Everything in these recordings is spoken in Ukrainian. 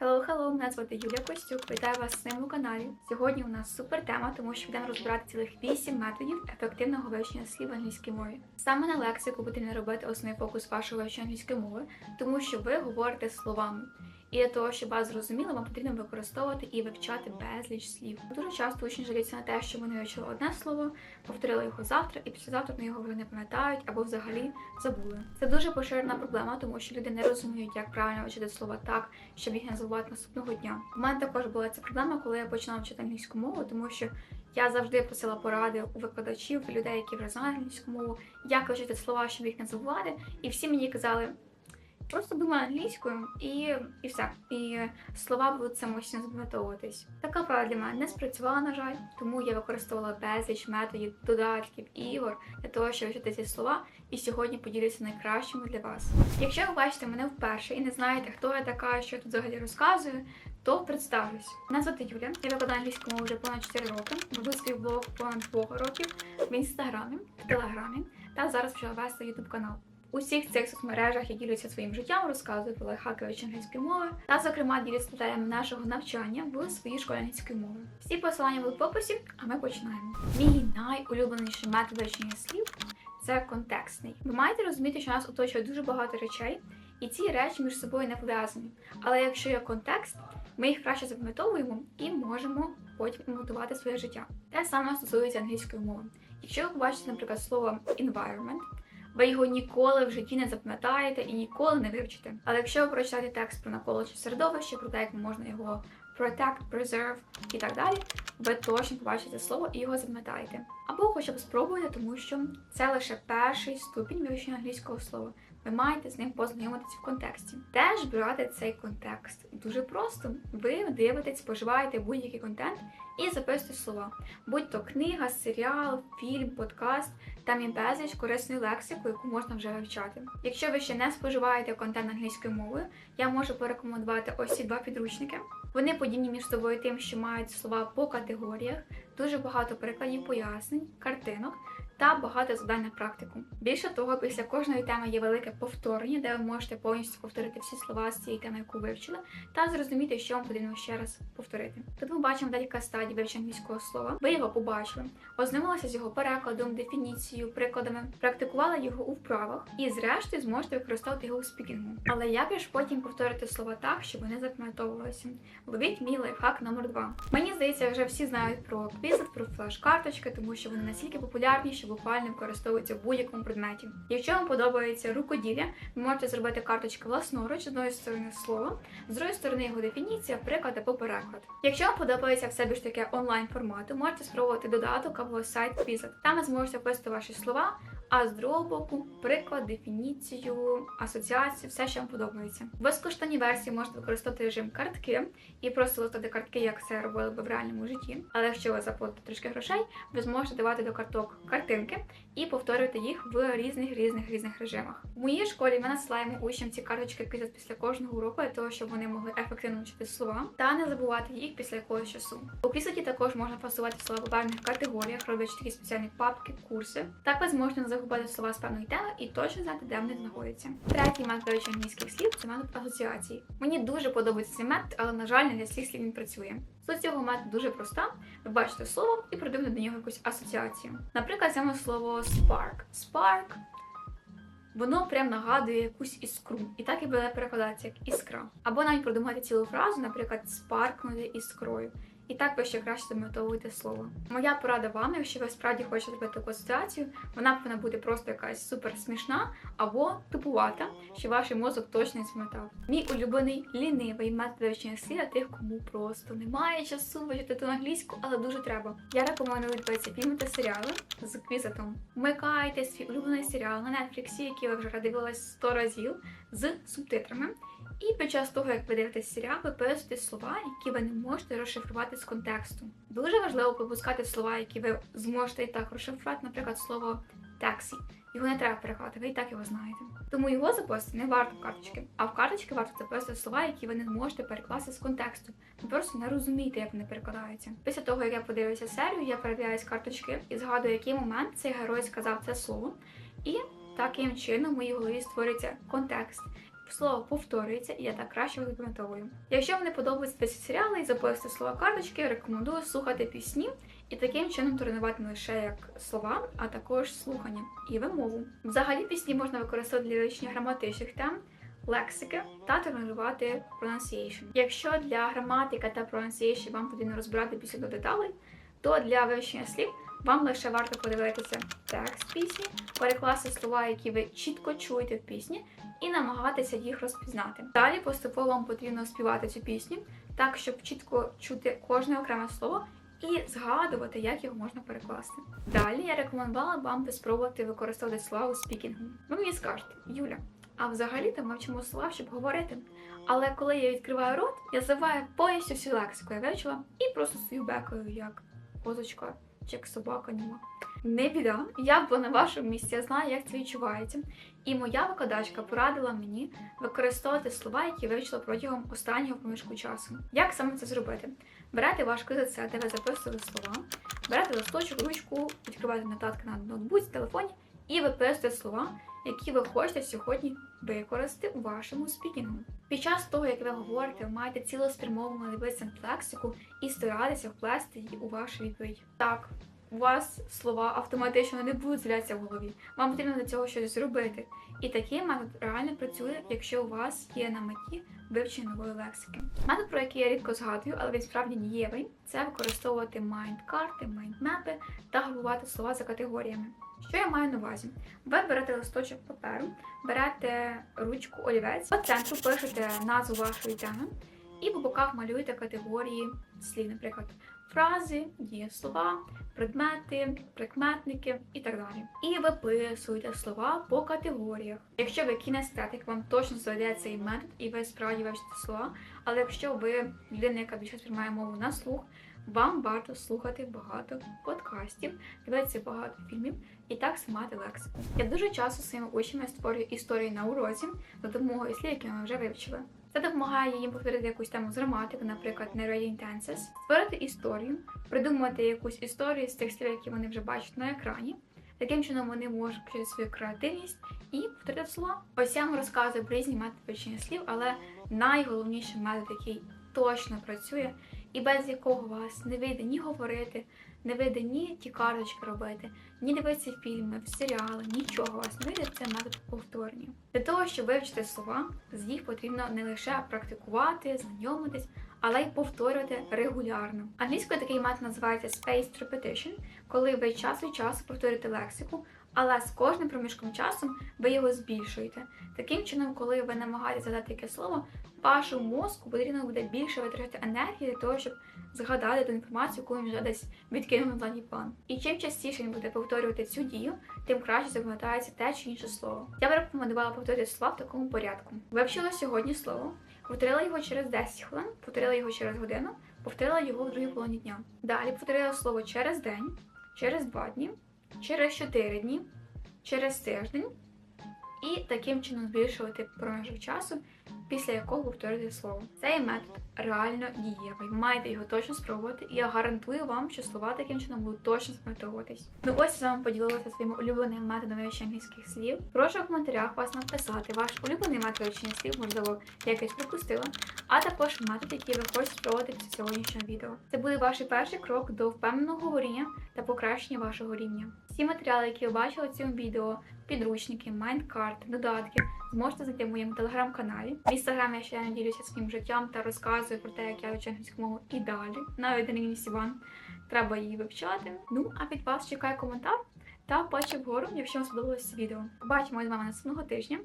Hello, hello, мене звати Юлія Костюк. Вітаю вас на своєму каналі. Сьогодні у нас супер тема, тому що будемо розбирати цілих 8 методів ефективного вивчення слів в англійській мові. Саме на лексику потрібно робити основний фокус вашого вивчення англійської мови, тому що ви говорите словами. І для того, щоб вас зрозуміло, вам потрібно використовувати і вивчати безліч слів. Дуже часто учні жаліються на те, що вони вивчили одне слово, повторили його завтра, і післязавтра вони його вже не пам'ятають або взагалі забули. Це дуже поширена проблема, тому що люди не розуміють, як правильно вчити слова так, щоб їх не забувати наступного дня. У мене також була ця проблема, коли я починала вчити англійську мову, тому що я завжди просила поради у викладачів, людей, які вже знають англійську мову, як вчити слова, щоб їх не забувати. І всі мені казали. Просто думай англійською і, і все. І слова будуть самостійно запам'ятовуватись. Така правда для мене не спрацювала, на жаль, тому я використовувала безліч методів, додатків, ігор для того, щоб вчити ці слова, і сьогодні поділюся найкращими для вас. Якщо ви бачите мене вперше і не знаєте, хто я така, що я тут взагалі розказую, то представлюсь. Мене звати Юля, я викладаю англійську мову вже понад 4 роки, веду свій блог понад 2 років в інстаграмі, в телеграмі та зараз почала вести ютуб канал. У всіх цих соцмережах я ділюся своїм життям, розказую про лайфхаки англійської мови та, зокрема, ділюся деталями нашого навчання в своїй школі англійської мови. Всі посилання будуть в описі, а ми починаємо. Мій найулюбленіший метод вивчення слів це контекстний. Ви маєте розуміти, що нас оточує дуже багато речей, і ці речі між собою не пов'язані. Але якщо є контекст, ми їх краще запам'ятовуємо і можемо потім готувати своє життя. Те саме стосується англійської мови. Якщо ви побачите, наприклад, слово environment, ви його ніколи в житті не запам'ятаєте і ніколи не вивчите. Але якщо ви прочитаєте текст про навколишнє середовище, про те, як можна його protect, preserve і так далі, ви точно побачите слово і його запам'ятаєте. Або хоча б спробуйте, тому що це лише перший ступінь вивчення англійського слова. Ви маєте з ним познайомитися в контексті. Теж брати цей контекст дуже просто. Ви дивитесь, споживаєте будь-який контент і записуєте слова. Будь то книга, серіал, фільм, подкаст, там є безліч корисної лексики, яку можна вже вивчати. Якщо ви ще не споживаєте контент англійською мовою, я можу порекомендувати ось ці два підручники. Вони подібні між собою тим, що мають слова по категоріях, дуже багато перекладів пояснень, картинок та багато завдань на практику. Більше того, після кожної теми є велике повторення, де ви можете повністю повторити всі слова з цієї теми, яку вивчили, та зрозуміти, що вам потрібно ще раз повторити. Тут ми бачимо декілька стадій вивчення англійського слова. Ви його побачили, ознайомилися з його перекладом, дефініцією, прикладами, практикували його у вправах і, зрештою, зможете використовувати його у спікінгу. Але як ж потім повторити слова так, щоб вони запам'ятовувалися? Ловіть мій лайфхак номер 2 Мені здається, вже всі знають про квізит, про флеш-карточки, тому що вони настільки популярні, що буквально використовується в будь-якому предметі. Якщо вам подобається рукоділля, ви можете зробити карточки власноруч з одної сторони слова, з другої сторони його дефініція, приклад або переклад. Якщо вам подобається все більш таке онлайн формату, можете спробувати додаток або сайт Quizlet. Там ви зможете вписати ваші слова. А з другого боку, приклад, дефініцію, асоціацію, все, що вам подобається. В безкоштовній версії можете використовувати режим картки і просто листати картки, як це робили би в реальному житті. Але якщо ви заплатите трішки грошей, ви зможете давати до карток картинки і повторювати їх в різних різних різних режимах. У моїй школі ми насилаємо учням ці карточки Quizlet після кожного уроку, для того, щоб вони могли ефективно вчити слова та не забувати їх після якогось часу. У Quizlet також можна фасувати слова по певних категоріях, роблячи такі спеціальні папки, курси. Так ви зможете не загубити слова з певної теми і точно знати, де вони знаходяться. Третій метод вивчення англійських слів це метод асоціації. Мені дуже подобається цей метод, але на жаль, не для всіх слів він працює. Суть цього методу дуже проста. Ви бачите слово і придумуєте до нього якусь асоціацію. Наприклад, саме слово spark. Spark Воно прям нагадує якусь іскру, і так і буде перекладатися як іскра. Або навіть продумати цілу фразу, наприклад, спаркнути іскрою. І так ви ще краще запам'ятовуєте слово. Моя порада вам, якщо ви справді хочете зробити таку асоціацію, вона повинна бути просто якась супер смішна або тупувата, що ваш мозок точно не запам'ятав. Мій улюблений лінивий метод вивчення слів тих, кому просто немає часу вивчити англійську, але дуже треба. Я рекомендую дивитися фільми та серіали з квізитом. Вмикайте свій улюблений серіал на Нетфліксі, який ви вже дивились 100 разів, з субтитрами. І під час того, як ви дивитесь серіал, ви пишете слова, які ви не можете розшифрувати з контексту. Дуже важливо пропускати слова, які ви зможете і так розшифрувати, наприклад, слово таксі. Його не треба перекладати, ви і так його знаєте. Тому його записати не варто в карточки, а в карточки варто записувати слова, які ви не можете перекласти з контексту. Ви просто не розумієте, як вони перекладаються. Після того, як я подивлюся серію, я передивляюсь карточки і згадую, який момент цей герой сказав це слово. І таким чином в моїй голові створюється контекст. Слово повторюється, і я так краще запам'ятовую. Якщо вам не подобаються ці серіали і записувати слова карточки, рекомендую слухати пісні і таким чином тренувати не лише як слова, а також слухання і вимову. Взагалі пісні можна використовувати для вивчення граматичних тем. Лексики та тренувати pronunciation. Якщо для граматики та pronunciation вам потрібно розбирати пісню до деталей, то для вивчення слів вам лише варто подивитися текст пісні, перекласти слова, які ви чітко чуєте в пісні, і намагатися їх розпізнати. Далі поступово вам потрібно співати цю пісню так, щоб чітко чути кожне окреме слово і згадувати, як його можна перекласти. Далі я рекомендувала вам спробувати використовувати слова у спікінгу. Ви мені скажете, Юля, а взагалі-то ми вчимо слова, щоб говорити. Але коли я відкриваю рот, я забуваю повністю всю лексику, я вивчила, і просто стою бекою, як козочка чи як собака німа. Не біда, я б на вашому місці, я знаю, як це відчувається. І моя викладачка порадила мені використовувати слова, які вивчила протягом останнього проміжку часу. Як саме це зробити? Берете ваш це, де ви записували слова, берете листочок, ручку, відкриваєте нотатки на ноутбуці, телефоні і виписуєте слова, які ви хочете сьогодні використати у вашому спікінгу. Під час того, як ви говорите, ви маєте цілеспрямовано дивитися на лексику і старатися вплести її у вашу відповідь. Так, у вас слова автоматично не будуть з'являтися в голові. Вам потрібно для цього щось зробити. І такий метод реально працює, якщо у вас є на меті вивчення нової лексики. Метод, про який я рідко згадую, але він справді дієвий, це використовувати майнд-карти, майнд-мепи та групувати слова за категоріями. Що я маю на увазі? Ви берете листочок паперу, берете ручку олівець, по центру пишете назву вашої теми і по боках малюєте категорії слів, наприклад, фрази, дієслова, предмети, прикметники і так далі. І виписуйте слова по категоріях. Якщо ви кінестетик, вам точно зайде цей метод, і ви справді вивчите слова. Але якщо ви людина, яка більше сприймає мову на слух, вам варто слухати багато подкастів, дивитися багато фільмів і так мати лексику. Я дуже часто своїми учнями створюю історії на уроці за допомогою слів, які ми вже вивчили. Це допомагає їм повторити якусь тему з граматики, наприклад, Narrating Tenses, створити історію, придумати якусь історію з тих слів, які вони вже бачать на екрані. Таким чином вони можуть включити свою креативність і повторити слова. Ось я вам розказую про різні методи вивчення слів, але найголовніший метод, який точно працює, і без якого вас не вийде ні говорити, не вийде ні ті карточки робити, ні дивитися фільми, серіали, нічого вас не вийде, це метод повторення. Для того, щоб вивчити слова, з їх потрібно не лише практикувати, знайомитись, але й повторювати регулярно. Англійською такий метод називається spaced repetition, коли ви час від часу повторюєте лексику, але з кожним проміжком часу ви його збільшуєте. Таким чином, коли ви намагаєтеся згадати яке слово, вашому мозку потрібно буде більше витрачати енергії для того, щоб згадати ту інформацію, яку він вже десь відкинув на задній план. І чим частіше він буде повторювати цю дію, тим краще запам'ятається те чи інше слово. Я б рекомендувала повторювати слова в такому порядку. Вивчила сьогодні слово, повторила його через 10 хвилин, повторила його через годину, повторила його в другій половині дня. Далі повторила слово через день, через 2 дні, через 4 дні, через тиждень. І таким чином збільшувати проміжок часу, після якого повторюєте слово. Цей метод реально дієвий. Маєте його точно спробувати, і я гарантую вам, що слова таким чином будуть точно запам'ятовуватись. Ну ось я з вами поділилася своїми улюбленими методами вивчення англійських слів. Прошу в коментарях вас написати ваш улюблений метод вивчення слів, можливо, я якось пропустила, а також метод, який ви хочете спробувати після сьогоднішнього відео. Це буде ваш перший крок до впевненого говоріння та покращення вашого рівня. Всі матеріали, які ви бачили в цьому відео, підручники, майндкарти, додатки, зможете знайти в моєму телеграм-каналі. В інстаграмі я ще не ділюся своїм життям та розказую про те, як я вчу англійську мову і далі. Навіть на місці Іван. Треба її вивчати. Ну, а від вас чекає коментар та пальчик вгору, якщо вам сподобалось відео. Побачимо з вами наступного тижня.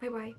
Бай-бай!